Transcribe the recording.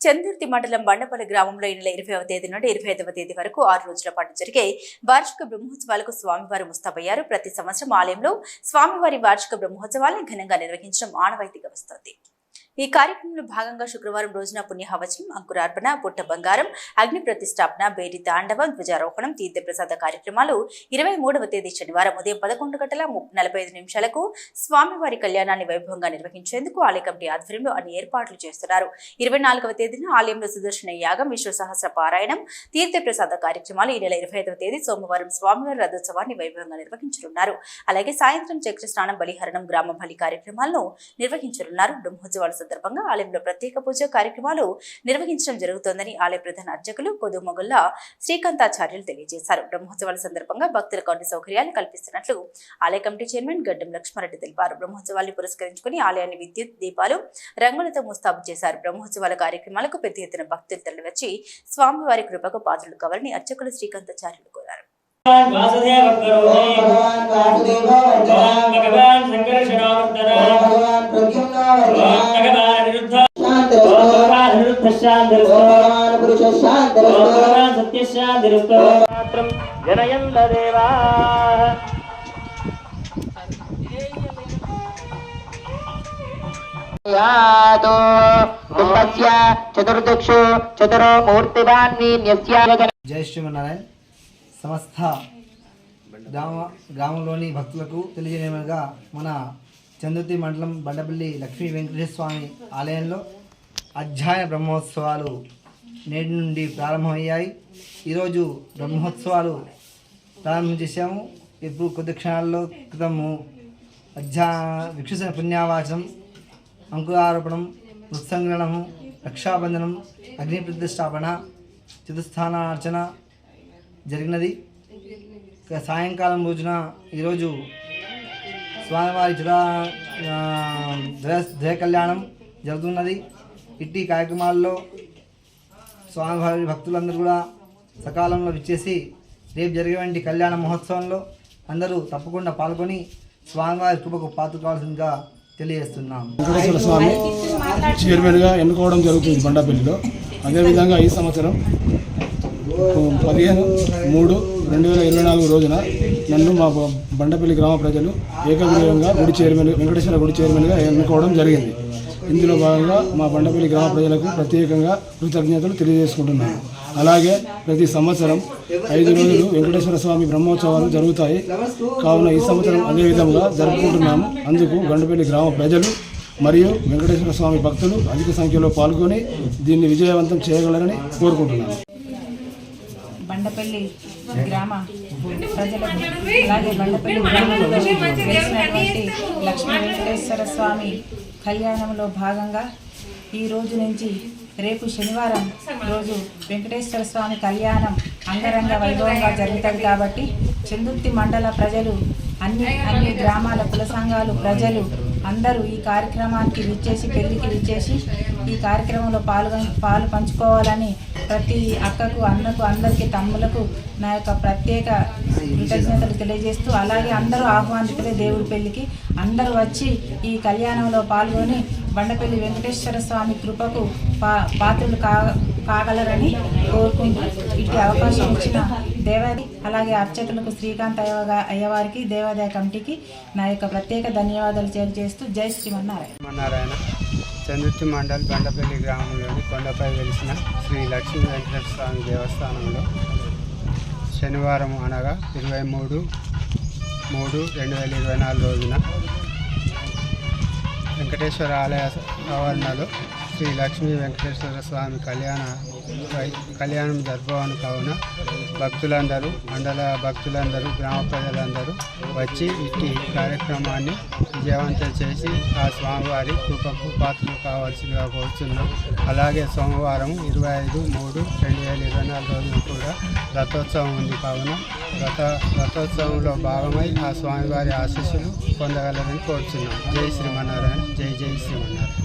చందుర్తి మండలం బండపల్లి గ్రామంలో ఈ నెల ఇరవైవ తేదీ నుండి ఇరవై ఐదవ తేదీ వరకు ఆరు రోజుల పాటు జరిగే వార్షిక బ్రహ్మోత్సవాలకు స్వామివారు ముస్తాబయ్యారు. ప్రతి సంవత్సరం ఆలయంలో స్వామివారి వార్షిక బ్రహ్మోత్సవాలను ఘనంగా నిర్వహించడం ఆనవాయితీగా వస్తోంది. ఈ కార్యక్రమంలో భాగంగా శుక్రవారం రోజున పుణ్యహవచనం అంకురార్పణ పుట్ట బంగారం అగ్ని ప్రతిష్టాపన బేరి తాండవం ధ్వజారోహణం తీర్థప్రసాద కార్యక్రమాలు ఇరవై మూడవ తేదీ శనివారం ఉదయం పదకొండు గంటల నలభై ఐదు నిమిషాలకు స్వామివారి కళ్యాణాన్ని వైభవంగా నిర్వహించేందుకు ఆలయ కమిటీ ఆధ్వర్యంలో అన్ని ఏర్పాట్లు చేస్తున్నారు. ఇరవై నాలుగవ తేదీన ఆలయంలో సుదర్శన యాగం విశ్వ సహస్ర పారాయణం తీర్థప్రసాద కార్యక్రమాలు ఈ నెల ఇరవై ఐదవ తేదీ సోమవారం స్వామివారి రథోత్సవాన్ని వైభవంగా నిర్వహించనున్నారు. అలాగే సాయంత్రం చక్రస్నానం బలిహరణం గ్రామ బలి కార్యక్రమాలను నిర్వహించనున్నారు. బ్రహ్మోత్సవాలు సందర్భంగా ఆలయంలో ప్రత్యేక పూజ కార్యక్రమాలు నిర్వహించడం జరుగుతోందని ఆలయ ప్రధాన అర్చకులు కొదుమొగల్ల శ్రీకాంతాచార్యులు తెలియజేశారు. బ్రహ్మోత్సవాల సందర్భంగా భక్తులకు అన్ని సౌకర్యాలు కల్పిస్తున్నట్లు ఆలయ కమిటీ చైర్మన్ గడ్డం లక్ష్మారెడ్డి తెలిపారు. బ్రహ్మోత్సవాన్ని పురస్కరించుకుని ఆలయాన్ని విద్యుత్ దీపాలు రంగులతో ముస్తాబు చేశారు. బ్రహ్మోత్సవాల కార్యక్రమాలకు పెద్ద ఎత్తున భక్తులు తరలివచ్చి స్వామివారి కృపకు పాత్రలు కావాలని అర్చకులు శ్రీకాంతాచార్యులు కోరారు. భగవాన్ వాసుదేవ భగవాన్ వాసుదేవ ఓం సత్యశాంతిరస్తు. మాత్రం జనయంత దేవా యాతో కుంభస్య చతుర్దిక్షు చతురో మూర్తివాన్యస్య జై శ్రీమన్నారాయణ. సమస్త గ్రామ గ్రామంలోని భక్తులకు తెలియజేయమనగా మన చందుర్తి మండలం బండపల్లి లక్ష్మీ వెంకటేశ్వర స్వామి ఆలయంలో అధ్యాయ బ్రహ్మోత్సవాలు నేటి నుండి ప్రారంభమయ్యాయి. ఈరోజు బ్రహ్మోత్సవాలు ప్రారంభం చేశాము. ఇప్పుడు కొద్ది క్షణాల్లో క్రితము అధ్యా విక్షిసిన పుణ్యావాచనం అంకురారోపణం మృత్సంగ్రహణము రక్షాబంధనం అగ్ని ప్రతిష్టాపన చతుస్థానార్చన జరిగినది. సాయంకాలం రోజున ఈరోజు స్వామివారి జురా ద్వయ కళ్యాణం జరుగుతున్నది. ఇట్టి కార్యక్రమాల్లో స్వామివారి భక్తులందరూ కూడా సకాలంలో విచ్చేసి రేపు జరిగేటువంటి కళ్యాణ మహోత్సవంలో అందరూ తప్పకుండా పాల్గొని స్వామివారి కృపకు పాత్ర కావాల్సిందిగా తెలియజేస్తున్నాం. వెంకటేశ్వర స్వామి చైర్మన్గా ఎన్నుకోవడం జరుగుతుంది బండాపల్లిలో అదేవిధంగా ఈ సంవత్సరం పదిహేను మూడు రెండు వేల ఇరవై నాలుగు రోజున నన్ను మా బండపల్లి గ్రామ ప్రజలు ఏకగ్రీవంగా గుడి చైర్మన్ వెంకటేశ్వర గుడి చైర్మన్గా ఎన్నుకోవడం జరిగింది. ఇందులో భాగంగా మా బండపల్లి గ్రామ ప్రజలకు ప్రత్యేకంగా కృతజ్ఞతలు తెలియజేసుకుంటున్నాను. అలాగే ప్రతి సంవత్సరం ఐదు రోజులు వెంకటేశ్వర స్వామి బ్రహ్మోత్సవాలు జరుగుతాయి. కావున ఈ సంవత్సరం అదే విధంగా జరుపుకుంటున్నాము. అందుకు గండపల్లి గ్రామ ప్రజలు మరియు వెంకటేశ్వర స్వామి భక్తులు అధిక సంఖ్యలో పాల్గొని దీన్ని విజయవంతం చేయగలరని కోరుకుంటున్నాను. బండపల్లి గ్రామ ప్రజలకు అలాగే బండపల్లి గ్రామంలో లక్ష్మీ వెంకటేశ్వర స్వామి కళ్యాణంలో భాగంగా ఈ రోజు నుంచి రేపు శనివారం రోజు వెంకటేశ్వర స్వామి కళ్యాణం అంగరంగ వైభవంగా జరుగుతుంది కాబట్టి చందుర్తి మండల ప్రజలు అన్ని అన్ని గ్రామాల కుల సంఘాలు ప్రజలు అందరూ ఈ కార్యక్రమానికి విచ్చేసి పెళ్ళికి విచ్చేసి ఈ కార్యక్రమంలో పాల్గొని పాలు పంచుకోవాలని ప్రతి అక్కకు అన్నకు అందరికీ తమ్ములకు నా యొక్క ప్రత్యేక కృతజ్ఞతలు తెలియజేస్తూ అలాగే అందరూ ఆహ్వానితులే దేవుడి పెళ్ళికి అందరూ వచ్చి ఈ కళ్యాణంలో పాల్గొని బండపల్లి వెంకటేశ్వర స్వామి కృపకు పా పాత్రలు కా కాగలరని కోరుకుంటూ ఇటు అవకాశం ఇచ్చిన దేవాది అలాగే అర్చకులకు శ్రీకాంత్ అయ్యగా అయ్యవారికి దేవాదాయ కమిటీకి నా యొక్క ప్రత్యేక ధన్యవాదాలు తెలియజేస్తూ జై శ్రీమన్నారాయణ. చంద్రుతి చందుర్తి మండల్ బండపల్లి గ్రామంలోని కొండపై వెలిసిన శ్రీ లక్ష్మీ వెంకటేశ్వర స్వామి దేవస్థానంలో శనివారం అనగా ఇరవై మూడు మూడు రెండు వేల ఇరవై నాలుగు రోజున వెంకటేశ్వర ఆలయ ఆవరణలో శ్రీ లక్ష్మీ వెంకటేశ్వర స్వామి కళ్యాణ కళ్యాణం జరుపుకోవను కావున భక్తులందరూ మండల భక్తులందరూ గ్రామ ప్రజలందరూ వచ్చి ఇట్టి కార్యక్రమాన్ని విజయవంతం చేసి ఆ స్వామివారి కృపకు పాత్రలు కావాల్సిందిగా కోరుతున్నాం అలాగే సోమవారం ఇరవై ఐదు మూడు రెండు వేల ఇరవై నాలుగు రోజున కూడా రథోత్సవం ఉంది కావున రథ రథోత్సవంలో భాగమై ఆ స్వామివారి ఆశీస్సులు పొందగలరని కోరుతున్నాం జై శ్రీమన్నారాయణ జై జై శ్రీమన్నారాయణ.